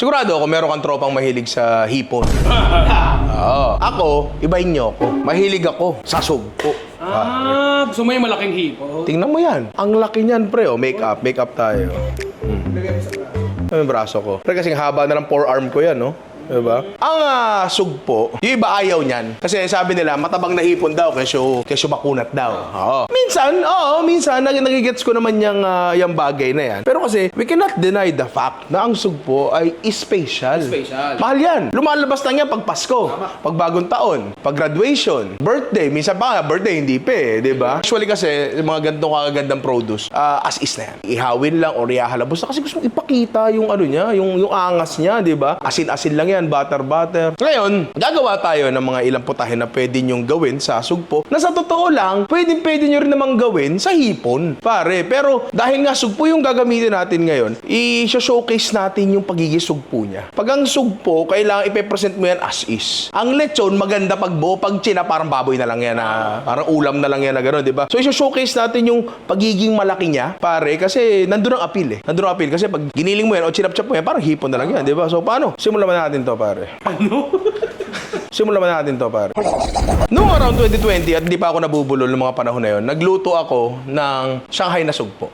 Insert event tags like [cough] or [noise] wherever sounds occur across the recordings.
Sigurado ako meron kang tropang mahilig sa hipon. [laughs] Oo. Ako, ibahin niyo ako. Mahilig ako sa sugpo. Ah, gusto mo yung malaking hipo? Tingnan mo yan. Ang laki niyan, pre. Oh, make up. Make up tayo. Hmm. Ano yung braso ko? Pre, kasing haba na ng forearm ko yan, no? Diba? Ang ah, sugpo, yung iba ayaw niyan. Kasi sabi nila, matabang na hipon daw kesyo, kesyo makunat daw. Oo. Minsan, oo, minsan, nag nagigets ko naman yung, ah, yung bagay na yan. Pero kasi, we cannot deny the fact na ang sugpo ay special. Special. Mahal yan. Lumalabas na yan pag Pasko, pag bagong taon, pag graduation, birthday. Minsan pa nga, birthday, hindi pa eh, di ba? Usually kasi, yung mga ganitong kakagandang produce, ah, as is na yan. Ihawin lang or ihahalabos na kasi gusto mong ipakita yung ano niya, yung, yung angas niya, di ba? Asin-asin lang yan, butter-butter. Ngayon, gagawa tayo ng mga ilang putahe na pwede nyong gawin sa sugpo na sa totoo lang, pwede-pwede nyo rin namang gawin sa hipon, pare. Pero dahil nga sugpo yung gagamitin natin ngayon, i-showcase natin yung pagiging sugpo niya. Pag ang sugpo, kailangan ipe-present mo yan as is. Ang lechon, maganda pag buo. Pag china, parang baboy na lang yan na, parang ulam na lang yan na gano'n, di ba? So, i-showcase natin yung pagiging malaki niya, pare, kasi nandun ang appeal eh. Nandun ang appeal. Kasi pag giniling mo yan o chinap-chap mo yan, parang hipon na lang yan, di ba? So, paano? Simulan natin to, pare. Ano? [laughs] Simulan ba natin to, pare? Noong around 2020 at hindi pa ako nabubulol ng mga panahon na yon, nagluto ako ng Shanghai na sugpo.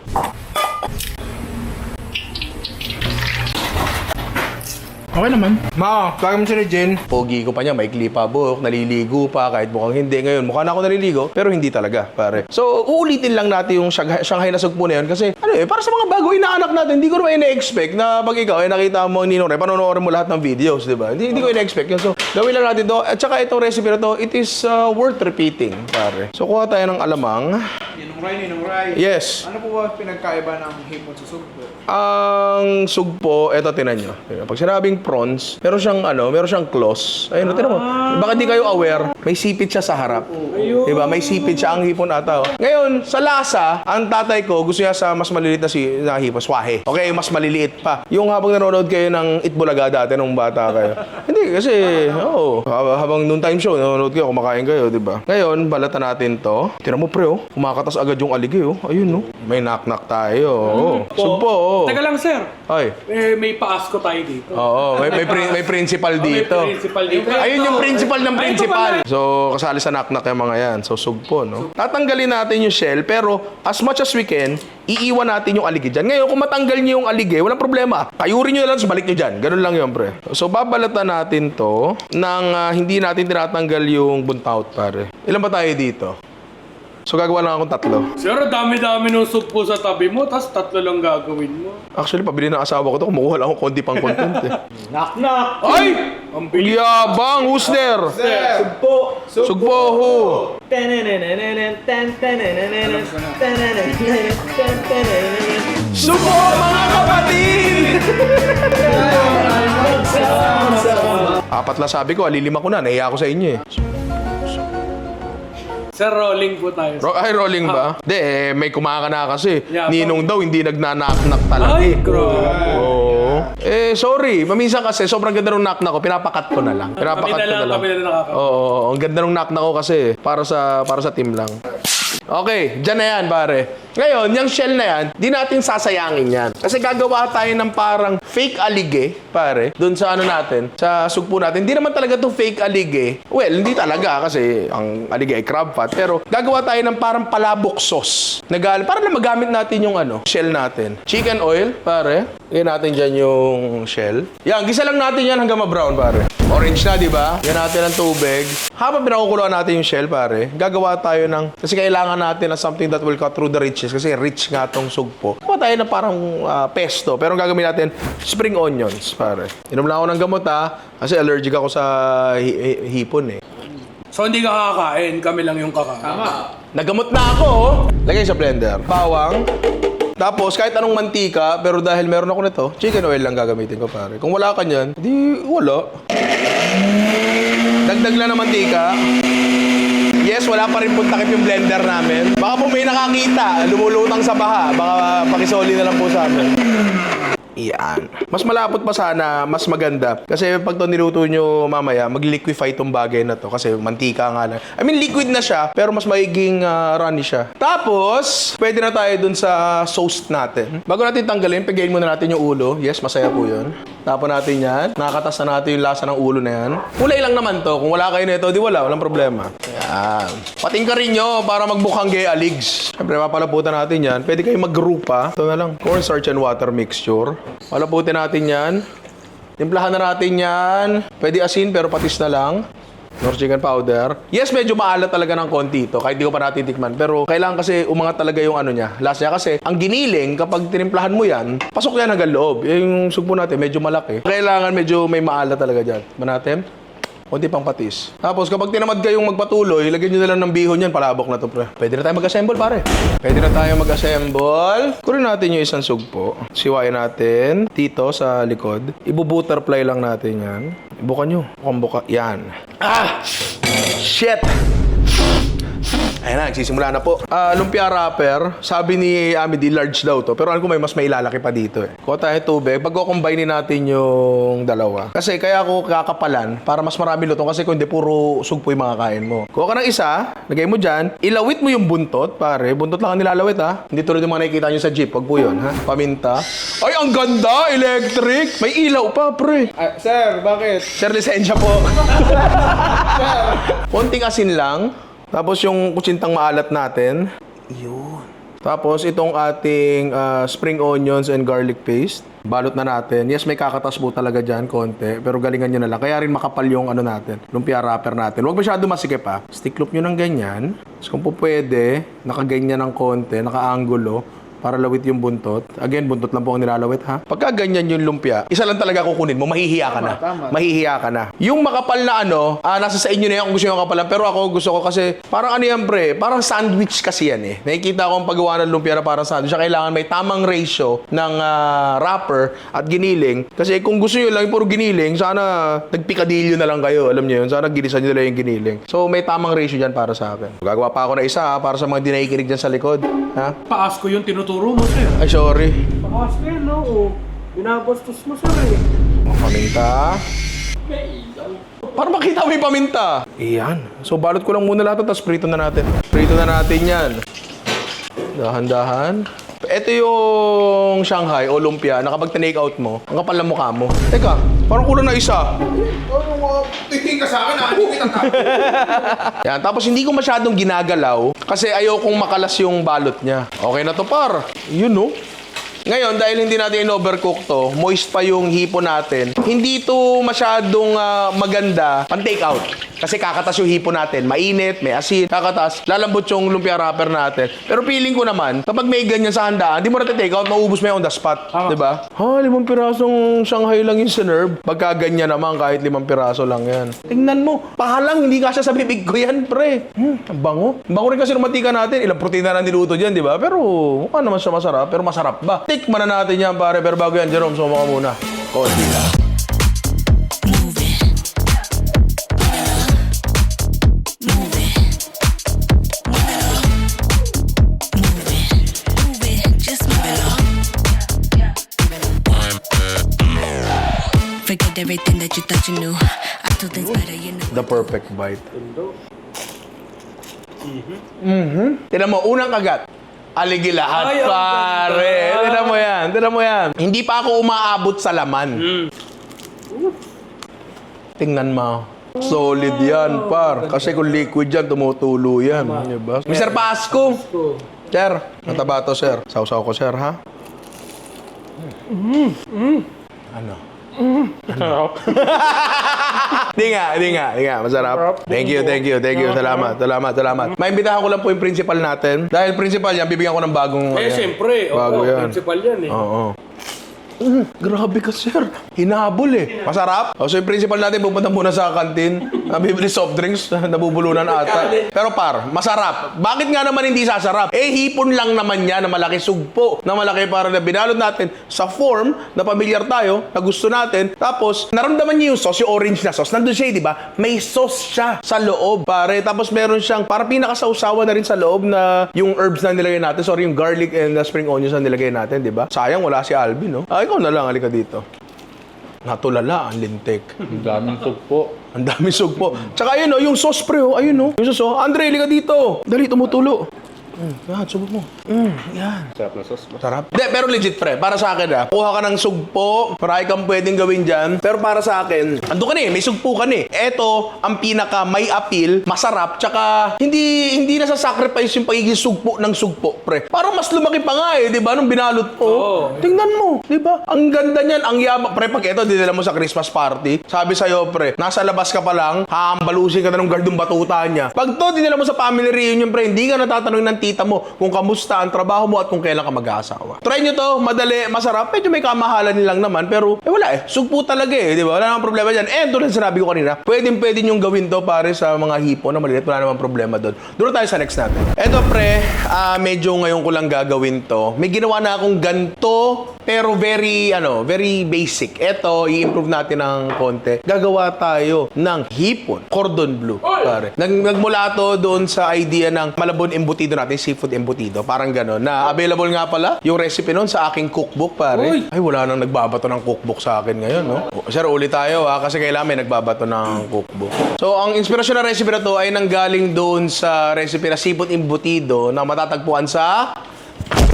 Okay naman. Ma, kaya mo si Regine. Pogi ko pa niya, may pa buhok, naliligo pa, kahit mukhang hindi. Ngayon, mukha na ako naliligo, pero hindi talaga, pare. So, uulitin lang natin yung Shanghai, Shanghai na sugpo na yun kasi, ano eh, para sa mga bago inaanak natin, hindi ko naman ina-expect na pag ikaw ay nakita mo ni Nore, panonoodin mo lahat ng videos, di ba? Hindi, hindi ko ina-expect yun. So, gawin lang natin to. At saka itong recipe na to, it is uh, worth repeating, pare. So, kuha tayo ng alamang. Ninong Ray, Ninong Ray. Yes. Ano po ba pinagkaiba ng hipon sa sugpo? Ang sugpo, eto tinan nyo. Pag sinabing prawns, meron siyang ano, meron siyang claws. Ayun, tinan mo. Baka di kayo aware, may sipit siya sa harap. Diba? May sipit siya ang hipon ata. Oh. Ngayon, sa lasa, ang tatay ko gusto niya sa mas maliliit na, si, na hipon, swahe. Okay, mas maliliit pa. Yung habang nanonood kayo ng Itbulaga dati nung bata kayo. [laughs] Hindi, kasi, oo. hab- habang noon time show, nanonood kayo, kumakain kayo, di ba? Ngayon, balatan natin to. Tinan mo, pre, oh. Kumakatas agad yung aligay, oh. Ayun, oh. May knock-knock tayo, oh. Sugpo, oh. Teka lang, sir. Ay. Eh, may paasko tayo dito. Oo, may, may, prin- may principal [laughs] dito. May principal dito. Ayun yung principal ng principal. So, kasali sa knock-knock yung mga yan. So, sugpo, no? Tatanggalin natin yung shell, pero as much as we can, iiwan natin yung aligay dyan. Ngayon, kung matanggal nyo yung aligay, walang problema. Kayurin nyo lang, so balik nyo dyan. Ganun lang yun, pre. So, babalatan natin to nang ah, hindi natin tinatanggal yung buntout, pare. Ilan ba tayo dito? So, gagawa lang akong tatlo. Sir, dami-dami ng sugpo sa tabi mo, tapos tatlo lang gagawin mo. Actually, pabili ng asawa ko to. Kumuha lang ako konti pang content, eh. [laughs] Knock knock! Ay! Ang bilis. Yabang! Who's there? Sugpo! Sugpo ho! Sugpo mga kapatid! [laughs] Apat lang sabi ko, alilima ko na. Nahiya ako sa inyo eh. Sir, rolling po tayo. Ro- ay, rolling ba? Hindi, eh, may kumakana kasi. Yeah, Ninong daw, hindi nagnanaknak talaga Ay, eh. grabe. Oo. Eh, sorry. Maminsan kasi, sobrang ganda ng knock ko, pinapakat ko na lang. Pinapakat na ko lang, na lang. kami na lang nakaka- Oo, oo, ang ganda ng knock ko kasi, para sa para sa team lang. Okay, dyan na yan, pare. Ngayon, yung shell na yan, di natin sasayangin yan. Kasi gagawa tayo ng parang fake alige, pare, dun sa ano natin, sa sugpo natin. Hindi naman talaga to fake alige. Well, hindi talaga kasi ang alige ay crab fat. Pero gagawa tayo ng parang palabok sauce. Nagal para na magamit natin yung ano, shell natin. Chicken oil, pare. Yan natin dyan yung shell. Yan, gisa lang natin yan hanggang ma-brown, pare. Orange na, di ba? Yan natin ng tubig. Habang pinakukuluan natin yung shell, pare, gagawa tayo ng... Kasi kailangan natin ng something that will cut through the riches. Kasi rich nga tong sugpo. Gawa tayo ng parang ah, pesto. Pero ang gagawin natin, spring onions, pare. Inom lang ako ng gamot, ha? Kasi allergic ako sa hi- hi- hipon, eh. So, hindi ka kakain, kami lang yung kakain. Tama! Nagamot na ako, oh. Lagay sa blender. Bawang. Tapos, kahit anong mantika, pero dahil meron ako nito, chicken oil lang gagamitin ko, pare. Kung wala ka niyan, di wala. Dagdag lang ng mantika. Yes, wala pa rin puntakip yung blender namin. Baka po may nakakita, lumulutang sa baha. Baka pakisoli na lang po sa amin. Yan. Mas malapot pa sana, mas maganda. Kasi pag to niluto nyo mamaya, mag-liquefy itong bagay na to. Kasi mantika nga lang. I mean, liquid na siya, pero mas maiging ah, runny siya. Tapos, pwede na tayo dun sa sauce natin. Bago natin tanggalin, pigayin muna natin yung ulo. Yes, masaya po yun. Tapon natin yan. Nakakatas na natin yung lasa ng ulo na yan. Kulay lang naman to. Kung wala kayo nito, di wala. Walang problema. Yan. Pating ka rin nyo para magbukhang gay aligs. Siyempre, papalaputan natin yan. Pwede kayo mag-grupa. Ito na lang. Cornstarch and water mixture. Palaputin natin yan. Timplahan na natin yan. Pwede asin pero patis na lang. Nor chicken powder. Yes, medyo maalat talaga ng konti ito. Kahit di ko pa natitikman. Pero kailangan kasi umangat talaga yung ano niya. Last niya kasi, ang giniling, kapag tinimplahan mo yan, pasok yan hanggang loob. Yung sugpo natin, medyo malaki. Kailangan medyo may maalat talaga dyan. Ba natin? Kunti pang patis. Tapos kapag tinamad kayong magpatuloy, lagyan nyo na lang ng bihon yan, palabok na to pre. Pwede na tayo mag-assemble pare. Pwede na tayo mag-assemble. Kunin natin yung isang sugpo. Siwain natin dito sa likod. Ibu-butterfly lang natin yan. Ibuka nyo. Bukang buka. Yan. Ah! Shit! Ayan na, nagsisimula na po. Ah, lumpia wrapper, sabi ni Amity, large daw to. Pero alam ko may mas may lalaki pa dito eh. Kuha tayo tubig. Pag-combine natin yung dalawa. Kasi kaya ako kakapalan para mas marami lutong kasi kung hindi puro sugpo yung mga kain mo. Kuha ka ng isa, lagay mo dyan, ilawit mo yung buntot, pare. Buntot lang ang nilalawit ha. Hindi tulad yung mga nakikita nyo sa jeep. Wag po yun ha. Paminta. Ay, ang ganda! Electric! May ilaw pa, pre. Ah, sir, bakit? Sir, lisensya po. [laughs] Konting asin lang. Tapos yung kutsintang maalat natin. Yun. Tapos itong ating ah, spring onions and garlic paste. Balot na natin. Yes, may kakatas po talaga dyan, konti. Pero galingan nyo na lang. Kaya rin makapal yung ano natin, lumpia wrapper natin. Huwag masyado masikip ha. Stick loop nyo ng ganyan. Tapos kung po pwede, nakaganyan ng konti, nakaangulo para lawit yung buntot. Again, buntot lang po ang nilalawit ha. Pagka ganyan yung lumpia, isa lang talaga kukunin mo, mahihiya ka na. tama. Mahihiya ka na. Yung makapal na ano, ah, nasa sa inyo na yan kung gusto nyo makapalan. Pero ako gusto ko kasi, parang ano yan pre, parang sandwich kasi yan eh. Nakikita ko ang paggawa ng lumpia na parang sandwich. Kaya kailangan may tamang ratio ng ah, wrapper at giniling. Kasi kung gusto nyo lang yung puro giniling, sana nagpikadilyo na lang kayo. Alam nyo yun, sana ginisan nyo na lang yung giniling. So may tamang ratio dyan para sa akin. Gagawa pa ako na isa ha, para sa mga di nakikinig dyan sa likod. Ha? Paas ko yung tinuturo mo, sir. Ay, sorry. Ko yun, no? Oh. Binabastos mo, sir, eh. Paminta. Para makita mo yung paminta. Iyan. So, balot ko lang muna lahat tapos prito na natin. Prito na natin yan. Dahan-dahan. Ito yung Shanghai o lumpia na kapag tinake out mo, ang kapal ng mukha mo. Teka, parang kulang na isa. Titing ka sa akin, ah. Hindi kita [laughs] Yan. Tapos hindi ko masyadong ginagalaw kasi ayokong makalas yung balot niya. Okay na to par. Yun no. Ngayon, dahil hindi natin in-overcook to, moist pa yung hipo natin, hindi to masyadong ah, maganda pan take out. Kasi kakatas yung hipo natin. Mainit, may asin, kakatas. Lalambot yung lumpia wrapper natin. Pero feeling ko naman, kapag may ganyan sa handaan, hindi mo na take out, maubos mo yan on the spot. Tama. Di ba? Ha, limang pirasong Shanghai lang yung sinerve. Pagka ganyan naman, kahit limang piraso lang yan. Tingnan mo, pahalang, hindi kasya sa bibig ko yan, pre. Hmm, ang bango. Ang bango rin kasi ng mantika natin. Ilang protina na niluto dyan, di ba? Pero mukha naman siya masarap. Pero masarap ba? Tikman na natin yan, pare. Pero bago yan, Jerome, sumama ka muna. Konti lang. Forget everything that you thought you knew. I do things better, you know. The perfect bite. Mhm. Tinan mo, unang kagat. Aligilahat, Ay, ang pare. ganda. Tinan mo yan, tinan mo yan. Hindi pa ako umaabot sa laman. Tingnan mo. Solid yan, par. Kasi kung liquid yan, tumutulo yan. Diba? Mr. Pasco! Sir, mataba to, sir. Sausaw ko, sir, ha? Ano? Di nga, di nga, di nga. Masarap. Thank you, thank you, thank you. Salamat, salamat, salamat. Maimbitahan ko lang po yung principal natin. Dahil principal yan, bibigyan ko ng bagong... Eh, ayan. siyempre. Bago Oo, yan. principal yan, eh. Oo. Mm, grabe ka, sir. Hinabol eh. Masarap? O, so yung principal natin pupunta muna sa kantin. Nabibili soft drinks, [laughs] nabubulunan ata. Pero par, masarap. Bakit nga naman hindi sasarap? Eh, hipon lang naman yan na malaki sugpo, na malaki para na binalot natin sa form na pamilyar tayo, na gusto natin. Tapos, naramdaman niyo yung sauce, yung orange na sauce. Nandun siya, eh, di ba? May sauce siya sa loob, pare. Tapos meron siyang, para pinakasausawa na rin sa loob na yung herbs na nilagay natin. Sorry, yung garlic and the spring onions na nilagay natin, di ba? Sayang, wala si Alvin, no? Ah, ikaw na lang, halika dito. Natulala ang lintik. Ang daming tugpo. Ang dami sugpo. Tsaka ayun oh, yung sauce pre oh. Ayun oh. Yung sauce oh. Andre, liga dito. Dali, tumutulo. Mm, yan, subok mo. Mm, yan. Sarap na sauce. Sarap. Hindi, pero legit pre. Para sa akin ah. Kuha ka ng sugpo. Marami kang pwedeng gawin dyan. Pero para sa akin, ando ka na eh. May sugpo ka na eh. Ito, ang pinaka may appeal, masarap. Tsaka, hindi hindi na sa sacrifice yung pagiging sugpo ng sugpo, pre. Parang mas lumaki pa nga eh, di ba? Nung binalot mo. Oo. Tingnan mo, di ba? Ang ganda niyan, ang yabang. Pre, pag ito, dinala mo sa Christmas party, sabi sa'yo, pre, nasa labas ka pa lang, haambalusin ka na ng gardong batuta niya. Pag to, dinala mo sa family reunion, pre, hindi ka natatanong ng tita mo kung kamusta ang trabaho mo at kung kailan ka mag-aasawa. Try nyo to, madali, masarap, medyo may kamahalan nilang naman, pero, eh wala eh, sugpo talaga eh, di ba? Wala namang problema dyan. And tulad sinabi ko kanina, pwedeng pwede nyong gawin to pare sa mga hipo na maliit, wala namang problema doon. Doon tayo sa next natin. Eto pre, ah, medyo ngayon ko lang gagawin to. May ginawa na akong ganto, pero very, ano, very basic. Eto, i-improve natin ng konti. Gagawa tayo ng hipon, cordon bleu, pare. Nag nagmula to doon sa idea ng malabon embutido natin, seafood embutido. Parang gano'n. Na available nga pala yung recipe noon sa aking cookbook, pare. Uy! Ay, wala nang nagbabato ng cookbook sa akin ngayon, no? Sir, ulit tayo, ha? Kasi kailangan may nagbabato ng cookbook. So, ang inspirasyon ng recipe na to ay nanggaling doon sa recipe na seafood embutido na matatagpuan sa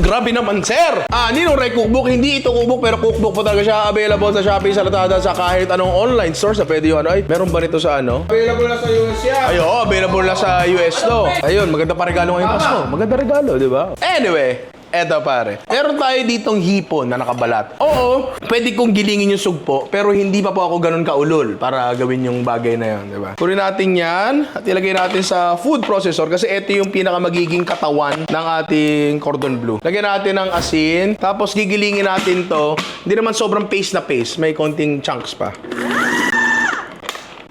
Grabe naman, sir! Ah, Ninong Ray Cookbook, hindi ito cookbook, pero cookbook po talaga siya. Available sa Shopee, sa Lazada, sa kahit anong online store sa pwede yun. Ay, meron ba nito sa ano? Available na sa US yan. Ay, oo, available na sa US to. Ayun, maganda pa regalo ngayong Pasko. Maganda regalo, di ba? Anyway, eto pare. Meron tayo ditong hipon na nakabalat. Oo, pwede kong gilingin yung sugpo, pero hindi pa po ako ganun kaulol para gawin yung bagay na yun, di ba? Kunin natin yan at ilagay natin sa food processor kasi ito yung pinaka magiging katawan ng ating cordon bleu. Lagyan natin ng asin, tapos gigilingin natin to. Hindi naman sobrang paste na paste, may konting chunks pa.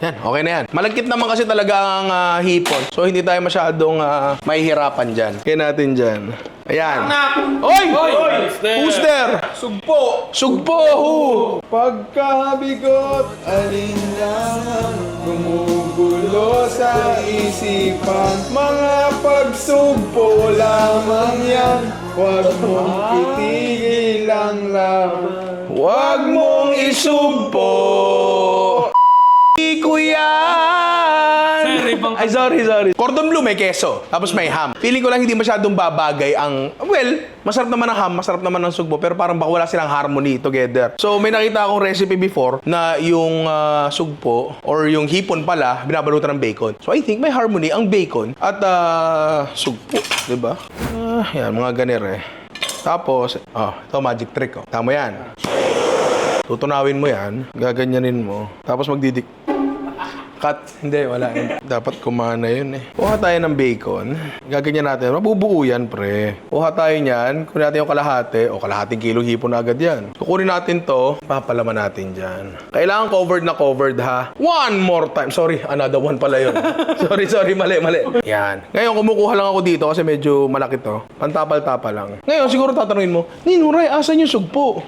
Yan, okay na yan. Malagkit naman kasi talaga ang ah, hipon. So, hindi tayo masyadong uh, mahihirapan dyan. Kaya natin dyan. Ayan. Oy! Oy! Who's there? Who's there? Sugpo. Sugpo! Who? Pagkabigot, alinlangan, gumugulo sa isipan. Mga pagsugpo lamang yan, huwag mong itigilan lang. Huwag mong isugpo! Ko yan! Sir, ibang- Ay, sorry, sorry. Cordon bleu may keso, tapos may ham. Feeling ko lang hindi masyadong babagay ang... Well, masarap naman ang ham, masarap naman ang sugpo, pero parang baka wala silang harmony together. So, may nakita akong recipe before na yung ah, sugpo or yung hipon pala, binabalutan ng bacon. So, I think may harmony ang bacon at ah, sugpo, di ba? Ah, yan, mga ganir eh. Tapos, oh, ito magic trick oh. Tama yan. Tutunawin mo yan, gaganyanin mo, tapos magdidik. Cut. Hindi, wala. [laughs] Dapat kumana yun eh. Kuha tayo ng bacon. Gaganyan natin. Mabubuo yan, pre. Kuha tayo niyan. Kunin natin yung kalahati. O kalahating kilo hipon na agad yan. Kukunin natin to. Papalaman natin dyan. Kailangan covered na covered ha. One more time. Sorry, another one pala yun. [laughs] sorry, sorry. Mali, mali. Yan. Ngayon, kumukuha lang ako dito kasi medyo malaki to. Pantapal-tapal lang. Ngayon, siguro tatanungin mo, Ninong Ray, asan yung sugpo?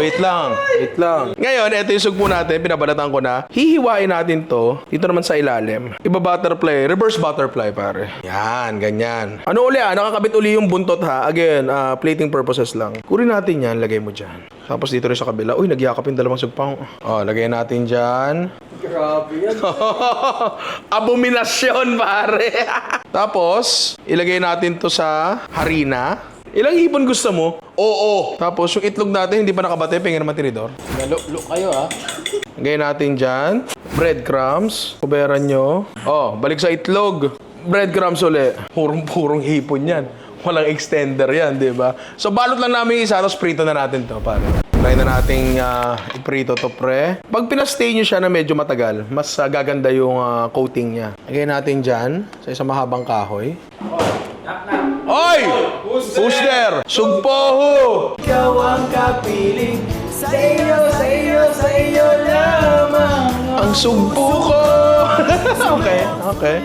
Wait lang, wait lang. Ngayon, ito yung sugpo natin, pinabalatan ko na. Hihiwain natin to, dito naman sa ilalim. Iba butterfly, reverse butterfly pare. Yan, ganyan. Ano uli ah, nakakabit uli yung buntot ha. Again, ah, plating purposes lang. Kunin natin yan, lagay mo dyan. Tapos dito rin sa kabila. Uy, nagyakap yung dalawang sugpang. Oh, lagay natin dyan. Grabe yan. [laughs] Abominasyon, pare. [laughs] Tapos, ilagay natin to sa harina. Ilang hipon gusto mo? Oo. Tapos, yung itlog natin, hindi pa nakabate, pingin naman tinidor. Lalo kayo ah. Lagay natin dyan. Breadcrumbs. Kuberan nyo. Oh, balik sa itlog. Breadcrumbs uli. Purong-purong hipon yan. Walang extender yan, di ba? So, balot lang namin isa, tapos prito na natin to, pare. Try na nating ah, iprito to, pre. Pag pinastay nyo siya na medyo matagal, mas ah, gaganda yung ah, coating niya. Lagay natin dyan, sa isang mahabang kahoy. Oy! Sugpo ho! Ikaw ang kapiling, sa iyo, sa iyo, sa iyo lamang. Ang sugpo ko! [laughs] okay, okay.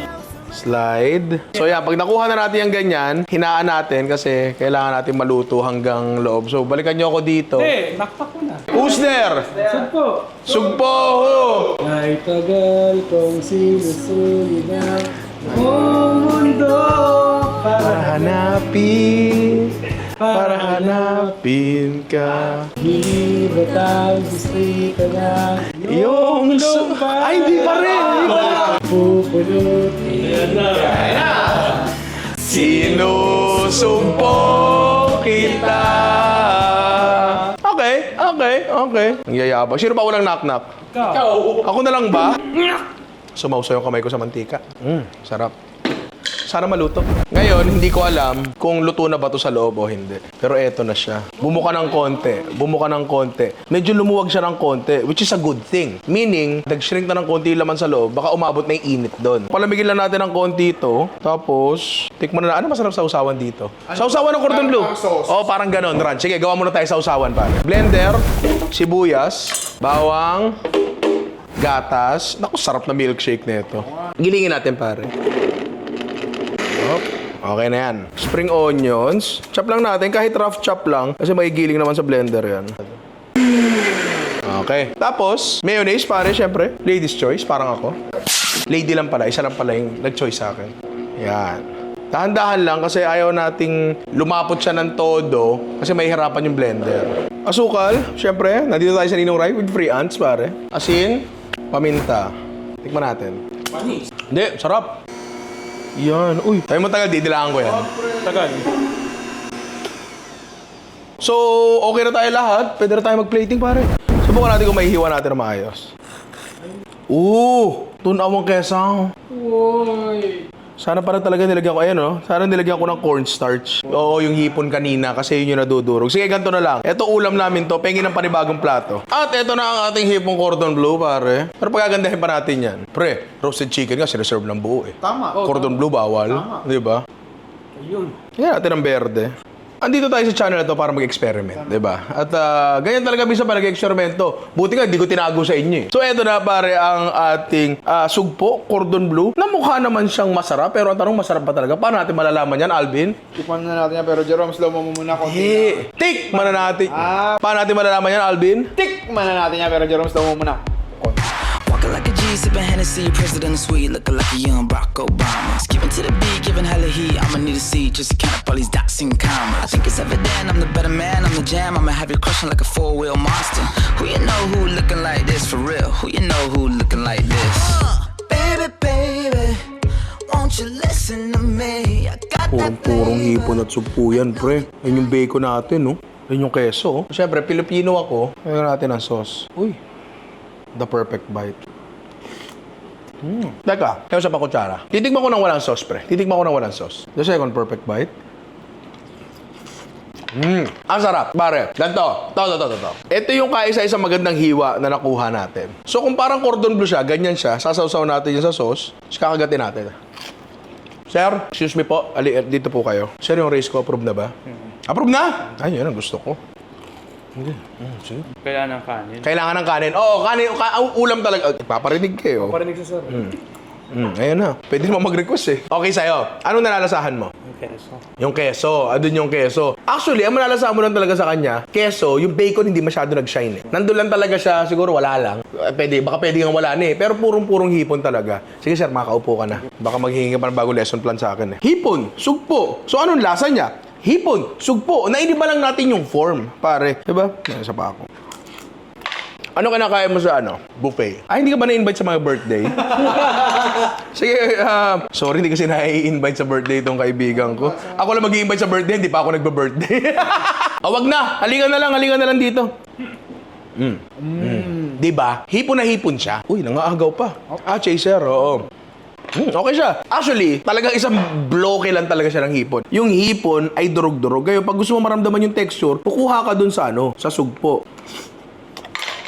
Slide. So yan, pag nakuha na natin yung ganyan, hinaan natin kasi kailangan natin maluto hanggang loob. So balikan nyo ako dito. Eh, nakpak ko na. Who's there? Sugpo! ho! Ay tagal kong sinusulinan Buong mundo Para hanapin, para hanapin ka. Di ba tayo distrito na Yung su- Ay, hindi pa rin! Hindi pa rin. pupulot Sinusumpo kita. Okay, okay, okay. Ang yayabang. Sino ba walang knock-knock? Ako na lang ba? Sumausaw yung kamay ko sa mantika. Mm, sarap. Sana maluto. Ngayon, hindi ko alam kung luto na ba to sa loob o hindi. Pero eto na siya. Bumuka ng konti. Bumuka ng konti. Medyo lumuwag siya ng konti, which is a good thing. Meaning, nag-shrink na ng konti yung laman sa loob, baka umabot na yung init doon. Palamigin lang natin ng konti ito. Tapos, tikman na na. Ano masarap sa usawan dito? Sa usawan ng cordon bleu. Oh, parang ganon, Ran. Sige, gawa muna tayo sa usawan, pare. Blender, sibuyas, bawang, gatas. Naku, sarap na milkshake nito. Gilingin natin, pare. Okay na yan. Spring onions. Chop lang natin, kahit rough chop lang. Kasi may giling naman sa blender yan. Okay. Tapos, mayonnaise pare, syempre. Ladies choice, parang ako. Lady lang pala, isa lang pala yung nag-choice sa akin. Yan. Dahan-dahan lang kasi ayaw nating lumapot siya ng todo kasi may hirapan yung blender. Asukal, syempre. Nandito tayo sa Ninong Rai with free ants, pare. Asin, paminta. Tikman natin. Hindi, sarap. Yan. Uy, tayo mo tagal, didilaan ko yan. Tagal. So, okay na tayo lahat. Pwede na tayo mag-plating, pare. Subukan natin kung maihiwa natin na maayos. Ooh! Tunawang kesang. Sana pala talaga nilagyan ko, ayan oh. Sana nilagyan ko ng cornstarch. Oo, yung hipon kanina kasi yun yung nadudurog. Sige, ganito na lang. Ito ulam namin to, pengi ng panibagong plato. At ito na ang ating hipong cordon bleu, pare. Pero pagagandahin pa natin yan. Pre, roasted chicken nga, sireserve ng buo eh. Tama Cordon bleu bawal, di ba? Ayun. Yan natin ang berde. Andito tayo sa channel na to para mag-experiment, di ba? At ah, ganyan talaga minsan pa nag-eksperimento. Buti nga, hindi ko tinago sa inyo eh. So, eto na pare ang ating ah, sugpo, cordon bleu, na mukha naman siyang masarap. Pero ang tanong, masarap ba talaga? Paano natin malalaman yan, Alvin? Tikman na natin yan pero Jerome slow mo muna konti tikman na natin. Ah. Paano natin malalaman yan, Alvin? Tikman na natin yan pero Jerome slow mo muna Walking like a G, sipping Hennessy, President sweet, looking like a young Barack Obama. Skipping to the beat, giving hella heat. I'ma need a seat just to count up all these dots and commas. I think it's evident I'm the better man, I'm the jam. I'ma have you crushing like a four wheel monster. Who you know who looking like this for real? Who you know who looking like this? Uh, baby, baby, won't you listen to me? I got Purong-purong hipon at sugpo yan, pre. Yan yung bacon natin, no? Yan yung keso. Siyempre, Pilipino ako. Ngayon natin ang sauce. Uy. The perfect bite. Hmm. Teka, kaya sa pakutsara. Titigman ko ng walang sauce, pre. Titigman ko ng walang sauce. The second perfect bite. Hmm. Ang sarap, pare. Ganto. To, to, to, to, to. Ito yung kaisa-isang magandang hiwa na nakuha natin. So, kung parang cordon bleu siya, ganyan siya, sasawsaw natin yung sa sauce, tapos kakagatin natin. Sir, excuse me po. Ali, dito po kayo. Sir, yung race ko, approve na ba? Approve na? Ay, yun ang gusto ko. Hindi. Mm, sige. Kailangan ng kanin. Kailangan ng kanin. Oo, kanin. Ka- ulam talaga. Oh, paparinig kayo. Parinig sa sir. Mm, ayun na. Pwede mo mag-request eh. Okay sa'yo. Anong nalalasahan mo? Yung keso. Yung keso. Andun yung keso. Actually, ang malalasahan mo lang talaga sa kanya, keso, yung bacon hindi masyado nag-shine eh. Nandun lang talaga siya, siguro wala lang. Eh, Pwede, baka pwede kang wala na eh. Pero purong-purong hipon talaga. Sige sir, makaupo ka na. Baka maghihingi ka pa ng bagong lesson plan sa akin eh. Hipon, sugpo. So anong lasa niya? Hipon, sugpo. Nainiba lang natin yung form, pare. Diba? May isa pa ako. Ano kinakain mo sa ano? Buffet. Ay, hindi ka ba na-invite sa mga birthday? [laughs] Sige, ah, sorry, hindi kasi na-invite sa birthday itong kaibigan ko. Ako lang mag invite sa birthday, hindi pa ako nagba-birthday. [laughs] ah, wag na. Halika na lang, halika na lang dito. Mm. Mm. Di ba? Hipon na hipon siya. Uy, nangaagaw pa. Ah, chaser, oo. Hmm, okay siya. Actually, talagang isang bloke lang talaga siya ng hipon. Yung hipon ay durog-durog. Ngayon, pag gusto mo maramdaman yung texture, kukuha ka dun sa ano, sa sugpo.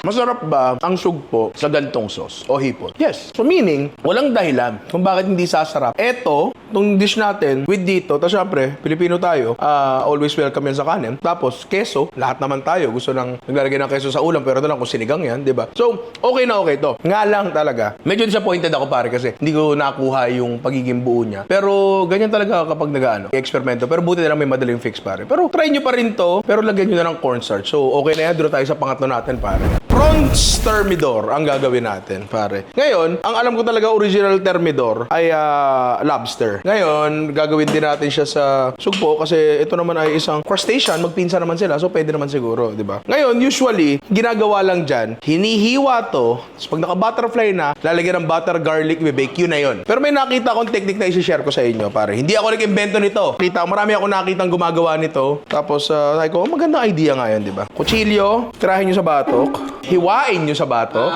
Masarap ba ang sugpo sa gantong sauce o hipon? Yes. So meaning, walang dahilan kung bakit hindi sasarap. Eto, itong dish natin with dito, tapos syempre, Pilipino tayo, ah, always welcome yan sa kanin. Tapos, keso, lahat naman tayo gusto nang naglalagay ng keso sa ulam, pero ito lang kung sinigang yan, di ba? So, okay na okay to. Nga lang talaga, medyo disappointed ako pare kasi hindi ko nakuha yung pagiging buo niya. Pero, ganyan talaga kapag nag-ano, eksperimento. Pero buti na lang may madaling fix pare. Pero, try nyo pa rin to, pero lagyan nyo na ng cornstarch. So, okay na yan. Doon tayo sa pangatlo natin pare. Prawns thermidor ang gagawin natin, pare. Ngayon, ang alam ko talaga original thermidor ay ah, lobster. Ngayon, gagawin din natin siya sa sugpo kasi ito naman ay isang crustacean, magpinsa naman sila, so pwede naman siguro, di ba? Ngayon, usually, ginagawa lang dyan, hinihiwa to, tapos pag naka-butterfly na, lalagyan ng butter, garlic, bibake, yun na yun. Pero may nakita akong technique na isi-share ko sa inyo, pare. Hindi ako nag-invento nito. Kita, marami ako nakitang gumagawa nito. Tapos, uh, ko, oh, magandang idea nga yun, di ba? Kutsilyo, tirahin nyo sa batok, hiwain nyo sa batok.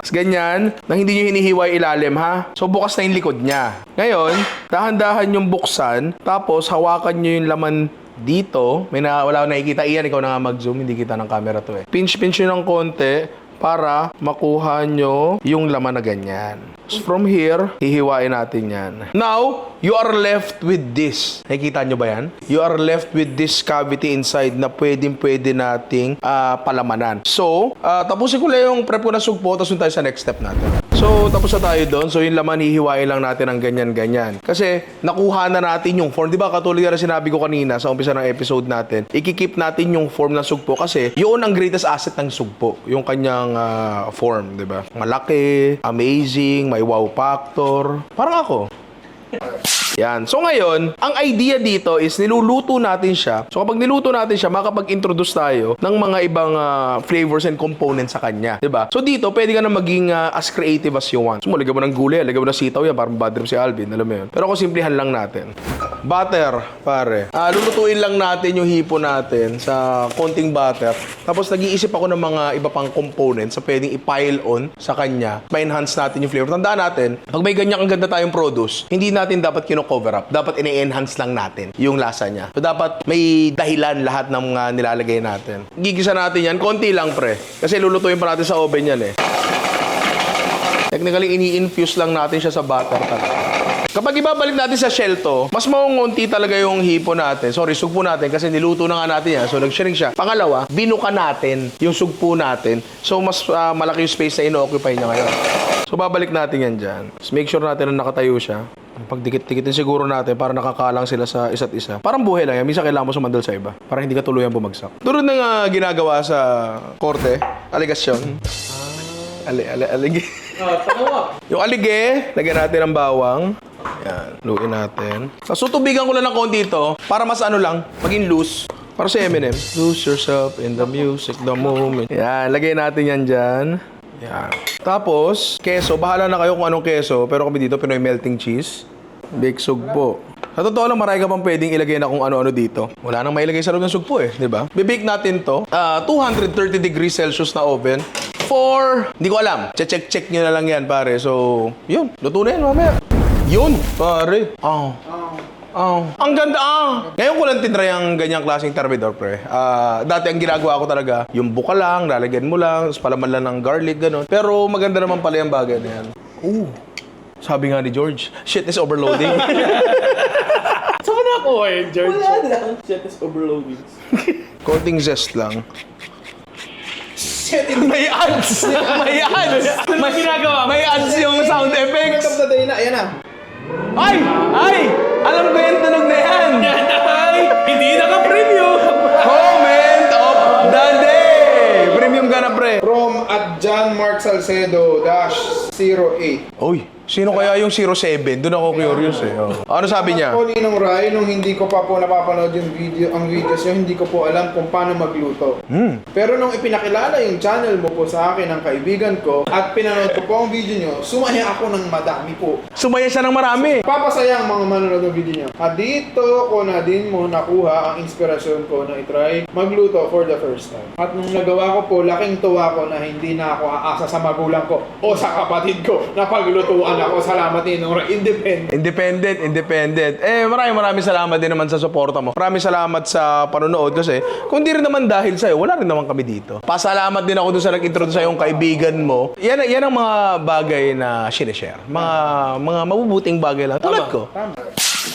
Tapos ganyan, nang hindi nyo hinihiwa yung ilalim ha. So bukas na yung likod niya. Ngayon, dahan-dahan yung buksan, tapos hawakan nyo yung laman dito. May na, wala akong nakikita. Iyan, ikaw na nga mag-zoom. Hindi kita ng camera to eh. Pinch-pinch nyo ng konti para makuha nyo yung laman na ganyan. From here, hihiwain natin yan. Now, you are left with this. Nakikita nyo ba yan? You are left with this cavity inside na pwedeng pwede nating ah, palamanan. So, ah, tapusin ko lang yung prep ko na sugpo, tapos tayo sa next step natin. So, tapos na tayo doon. So, yung laman, hihiwain lang natin ng ganyan-ganyan. Kasi, nakuha na natin yung form. Di ba, katulad na sinabi ko kanina sa umpisa ng episode natin, ikikip natin yung form ng sugpo kasi yun ang greatest asset ng sugpo. Yung kanyang ah, form, di ba? Malaki, amazing, may wow factor. Parang ako. Yan. So ngayon, ang idea dito is niluluto natin siya. So kapag niluto natin siya, makapag-introduce tayo ng mga ibang ah, flavors and components sa kanya. ba? So dito, pwede ka na maging ah, as creative as you want. So lagyan mo ng gulay, lagyan mo ng sitaw yan, parang bad si Alvin, alam mo yun. Pero kung simplihan lang natin. Butter, pare. Ah, lulutuin lang natin yung hipo natin sa konting butter. Tapos nag-iisip ako ng mga iba pang components sa pwedeng i-pile on sa kanya. Ma-enhance natin yung flavor. Tandaan natin, pag may ganyan ang ganda tayong produce, hindi natin dapat kino-cover up. Dapat ini-enhance lang natin yung lasa niya. So dapat may dahilan lahat ng mga nilalagay natin. Gigisa natin yan, konti lang pre. Kasi lulutuin pa natin sa oven yan eh. Technically, ini-infuse lang natin siya sa butter talaga. Kapag ibabalik natin sa shell to, mas maungunti talaga yung hipo natin. Sorry, sugpo natin kasi niluto na nga natin yan. So, nag-shrink siya. Pangalawa, binuka natin yung sugpo natin. So, mas ah, malaki yung space na ino-occupy niya ngayon. So, babalik natin yan dyan. Just make sure natin na nakatayo siya. Pagdikit-dikitin siguro natin para nakakalang sila sa isa't isa. Parang buhay lang yan. Minsan kailangan mo sumandal sa iba. Para hindi ka tuluyang bumagsak. Tulad ng ah, ginagawa sa korte, aligasyon. Ali, ali, aligi. [laughs] Yung alige, lagyan natin ng bawang. Yan, luin natin. Tubigan ko lang ng konti ito para mas ano lang, maging loose. Para sa Eminem. Lose yourself in the music, the moment. Yan, lagay natin yan dyan. Yan. Tapos, keso. Bahala na kayo kung anong keso. Pero kami dito, Pinoy melting cheese. Big sugpo. Sa totoo lang, marami ka pang pwedeng ilagay na kung ano-ano dito. Wala nang mailagay sa loob ng sugpo eh, di ba? Bibake natin to. ah, 230 degrees Celsius na oven. For, hindi ko alam. Check-check nyo na lang yan, pare. So, yun. Luto na yan, mamaya. Yun, pare. Oh. Oh. Ang ganda ah! Ngayon ko lang tinry ang ganyang klaseng thermidor, pre. Ah, dati ang ginagawa ko talaga, yung buka lang, lalagyan mo lang, tapos palaman lang ng garlic, ganun. Pero maganda naman pala yung bagay na yan. Ooh. Sabi nga ni George, shit is overloading. [laughs] Saan na ako eh, George? Konting zest lang. May ads! [laughs] May ads! Ano ginagawa mo? May ads yung sound effects! the day na, ayan na. Ay! Ay! Alam ko yung tunog na yan! Ay, hindi naka-premium! Comment of the day! Premium ka na, pre. From at John Mark Salcedo dash 08. Uy, sino kaya yung 07? Doon ako curious eh. Oh. Ano sabi niya? Ako Ninong Rai, nung hindi ko pa po napapanood yung video, ang videos nyo, hindi ko po alam kung paano magluto. Hmm. Pero nung ipinakilala yung channel mo po sa akin ng kaibigan ko at pinanood ko po ang video nyo, sumaya ako ng madami po. Sumaya siya ng marami. Papasaya ang mga manonood ng video nyo. At dito ko na din mo nakuha ang inspirasyon ko na itry magluto for the first time. At nung nagawa ko po, laking tuwa ko na hindi na ako aasa sa magulang ko o sa kapatid ko na paglutuan nako, salamat Ninong. Independent. Independent, independent. Eh, maraming maraming salamat din naman sa suporta mo. Maraming salamat sa panonood kasi kung di rin naman dahil sa'yo, wala rin naman kami dito. Pasalamat din ako dun sa nag-introduce sa yung kaibigan mo. Yan, yan ang mga bagay na sinishare. Mga, mga mabubuting bagay lang. Tulad ko.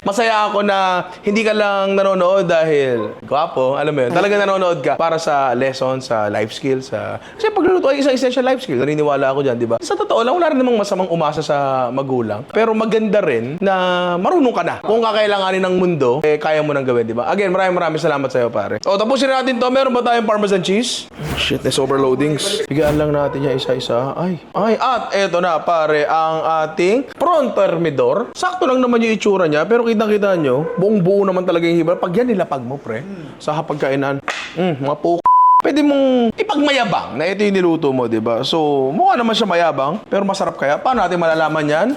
Masaya ako na hindi ka lang nanonood dahil gwapo, alam mo yun. Talaga nanonood ka para sa lesson, sa life skills, sa... Kasi pagluluto ay isang essential life skill. Naniniwala ako dyan, di ba? Sa totoo lang, wala rin namang masamang umasa sa magulang. Pero maganda rin na marunong ka na. Kung kakailanganin ng mundo, eh kaya mo nang gawin, di ba? Again, maraming maraming salamat sa'yo, pare. O, tapusin natin to. Meron ba tayong parmesan cheese? Shit, there's overloadings. Bigyan lang natin niya isa-isa. Ay, ay, at eto na, pare, ang ating prawn termidor. Sakto lang naman yung itsura niya, pero kitang-kita nyo, buong-buo naman talaga yung hiba. Pag yan nilapag mo, pre, sa hapagkainan, mm, mga po Pwede mong ipagmayabang na ito yung niluto mo, di ba? So, mukha naman siya mayabang, pero masarap kaya. Paano natin malalaman yan?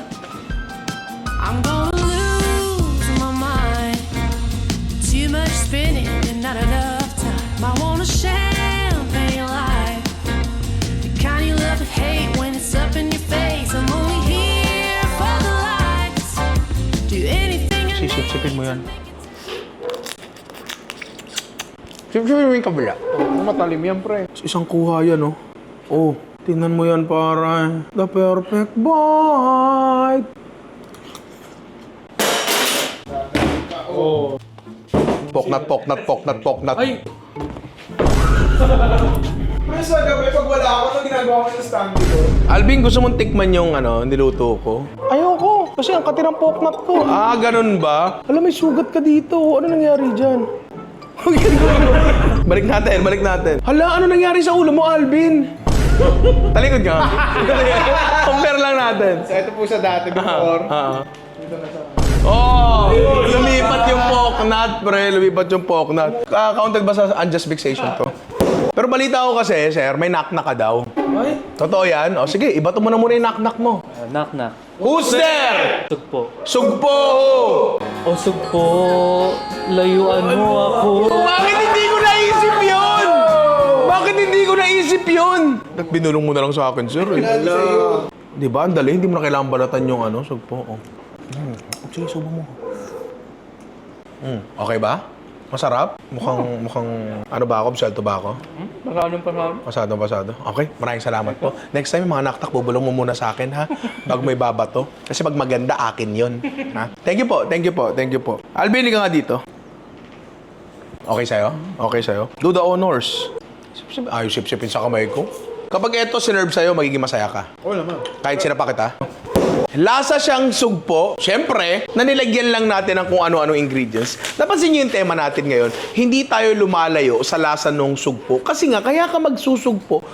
I'm gonna lose my mind. Too much spinning and not enough Sisip-sipin mo yan. Sip-sipin mo yung kabila. Oh, matalim yan, pre. Isang kuha yan, oh. Oh, tingnan mo yan para the perfect bite. Oh. Poknat, poknat, poknat, poknat. Ay, [laughs] Pre, sa gabi, pag wala ako, ano ginagawa ko sa stand ko? Alvin, gusto mong tikman yung ano, niluto ko? Ayoko, kasi ang katirang poknat ko. Ah, ganun ba? Alam, may sugat ka dito. Ano nangyari dyan? [laughs] balik natin, balik natin. Hala, ano nangyari sa ulo mo, Alvin? Talikod ka. [laughs] Compare lang natin. So, ito po sa dati before. Ah. Oh, lumipat yung poknat, pre. Lumipat yung poknat. Uh, counted ba sa unjust vexation to? Pero balita ko kasi, sir, may knock-knock ka daw. ay, Totoo yan? O sige, ibato mo na muna yung knock-knock mo. Ah, knock knock. Who's there? Sugpo. Sugpo! O sugpo, layuan mo ako. Bakit hindi ko naisip yun? Bakit hindi ko naisip yun? Ba't binulong mo na lang sa akin, sir? Eh? Di ba? Ang dali, hindi mo na kailangan balatan yung ano, sugpo. Oh. Hmm. Sige, subo mo. Hmm. Okay ba? Masarap? Mukhang, mukhang, ano ba ako? Bisalto ba ako? Maraming parang. Pasado, pasado. Okay, maraming salamat po. Next time, yung mga naktak, bubulong mo muna sa akin, ha? [laughs] Bago may babato. Kasi pag maganda, akin yon Ha? Thank you po, thank you po, thank you po. Alvin, ka nga dito. Okay sa'yo? Okay sa'yo? Do the honors. Sip-sip. Ayaw sip-sipin sa kamay ko. Kapag ito sinerve sa'yo, magiging masaya ka. Oo naman. Kahit sinapa kita. Lasa siyang sugpo. Siyempre, nanilagyan lang natin ng kung ano-ano ingredients. Napansin niyo yung tema natin ngayon, hindi tayo lumalayo sa lasa ng sugpo. Kasi nga, kaya ka magsusugpo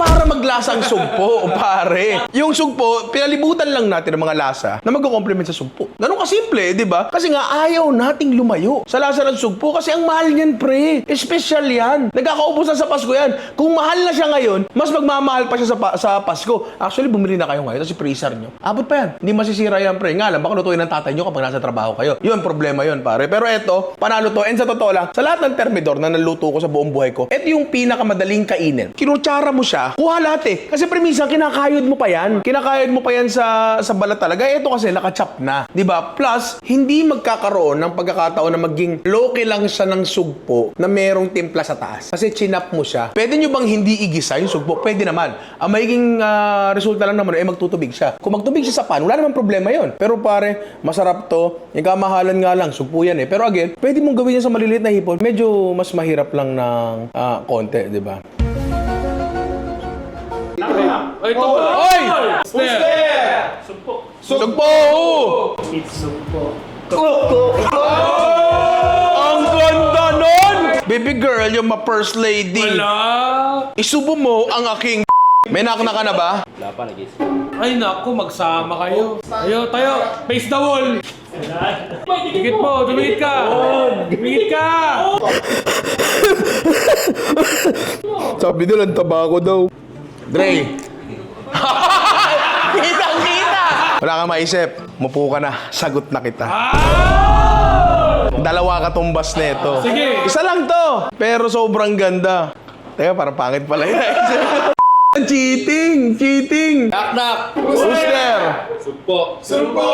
para maglasang sugpo, [laughs] pare. Yung sugpo, pinalibutan lang natin ng mga lasa na magko-complement sa sugpo. Ganun kasimple, di ba? Kasi nga, ayaw nating lumayo sa lasa ng sugpo kasi ang mahal niyan, pre. Espesyal yan. Nagkakaupos na sa Pasko yan. Kung mahal na siya ngayon, mas magmamahal pa siya sa, pa- sa Pasko. Actually, bumili na kayo ngayon. Tapos freezer nyo. Abot pa yan. Hindi masisira yan, pre. Nga lang, baka lutuin ng tatay nyo kapag nasa trabaho kayo. Yun, problema yun, pare. Pero eto, panalo to. And sa totoo lang, sa lahat ng termidor na naluto ko sa buong buhay ko, eto yung pinakamadaling kainin. Kinutsara mo siya, kuha lahat eh. Kasi premisa, kinakayod mo pa yan. Kinakayod mo pa yan sa, sa balat talaga. Eto kasi, nakachop na. ba? Plus, hindi magkakaroon ng pagkakataon na maging loki lang siya ng sugpo na merong timpla sa taas. Kasi chinap mo siya. Pwede nyo bang hindi igisa yung sugpo? Pwede naman. Ang magiging ah, resulta lang naman ay magtutubig siya. Kung magtubig siya sa pan, wala naman problema yon. Pero pare, masarap to. Yung kamahalan nga lang, sugpo yan eh. Pero again, pwede mong gawin yan sa maliliit na hipon. Medyo mas mahirap lang ng ah, konti, di ba? Ay, ito ba? Oy! Step. Sugpo! It's sugpo. Ang ganda nun! Baby girl, yung ma-first lady. Wala. Isubo mo ang aking May nak na ka na ba? Ay, naku, magsama kayo. Ayo, tayo. Face the wall. Dikit mo, dumikit ka. Dumikit ka. Sabi nila, ang taba ko daw. Dre. Kitang kita! Wala kang maisip. Mupo ka na. Sagot na kita. Dalawa ka tumbas nito. Sige. Isa lang to. Pero sobrang ganda. Teka, parang pangit pala yun. [laughs] cheating! Cheating! Knock, knock. Who's there? Sugpo. Sugpo!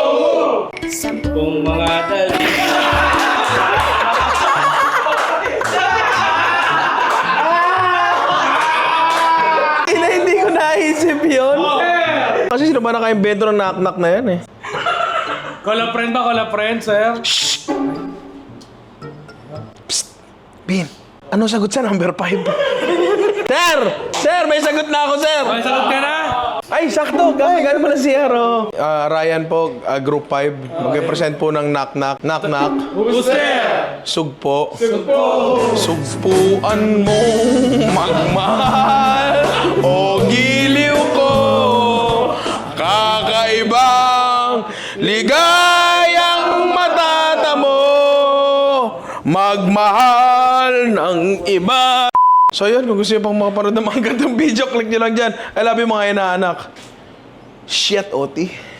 Kung mga dali. Ba naka-invento ng knock-knock na yan eh? Kola friend ba? Kola friend, sir? Bin, ano sagot sa number 5? sir! Sir, may sagot na ako, sir! May sagot ka na? Ay, sakto! Gano'n gano'n pala si Aro. Ah, Ryan po, ah, Group 5. Mag-present po ng knock-knock. Knock-knock. Booster! Sugpo. Sugpo. Sugpuan mo magmahal Kakaibang ligayang matatamo. Magmahal ng iba. So yun, kung gusto nyo pang makaparoon ng mga gandang video, click nyo lang dyan. I love you mga inaanak. Shit, Oti.